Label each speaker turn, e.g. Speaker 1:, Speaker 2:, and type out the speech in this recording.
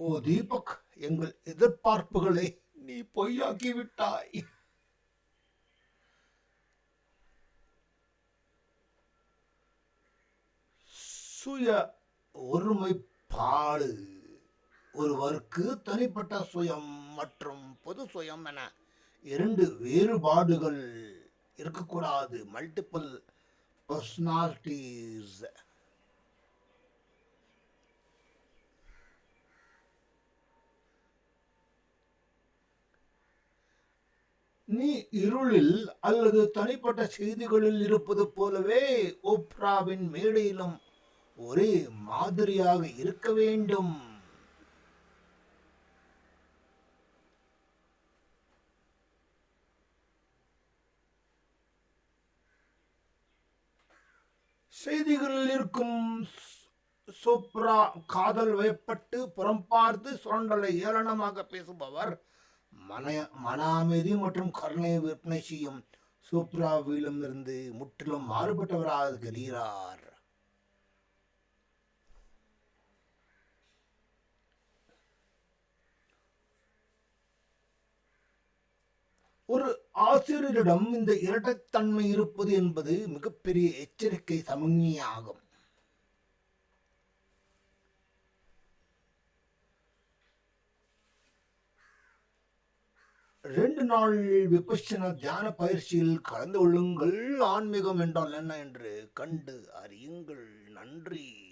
Speaker 1: ஓ தீபக் எங்கள் எதிர்பார்ப்புகளை நீ பொய்யாக்கி விட்டாய் சுய ஒருமைப்பாடு ஒருவருக்கு தனிப்பட்ட சுயம் மற்றும் பொது சுயம் என இரண்டு வேறுபாடுகள் இருக்கக்கூடாது. மல்டிபிள் பர்சனாலிட்டிஸ் நீ இருளில் அல்லது தனிப்பட்ட செய்திகளில் இருப்பது போலவே ஓப்ராவின் மேடையிலும் ஒரே மாதிரியாக இருக்க வேண்டும். செய்திகளில் இருக்கும் சோப்ரா காதல் வயப்பட்டு புறம் பார்த்து சுரண்டலை ஏளனமாக பேசுபவர் மன மன அமைதி மற்றும் கருணை விற்பனை செய்யும் சூப்ராவிலும் இருந்து முற்றிலும் மாறுபட்டவராக இருக்கிறார் ஒரு ஆசிரியரிடம் இந்த இரட்டைத்தன்மை இருப்பது என்பது மிகப்பெரிய எச்சரிக்கை சமிக்ஞையாகும். ரெண்டு நாள் விபஷன தியான பயிற்சியில் கலந்து கொள்ளுங்கள் ஆன்மீகம் என்றால் என்ன என்று கண்டு அறியுங்கள். நன்றி.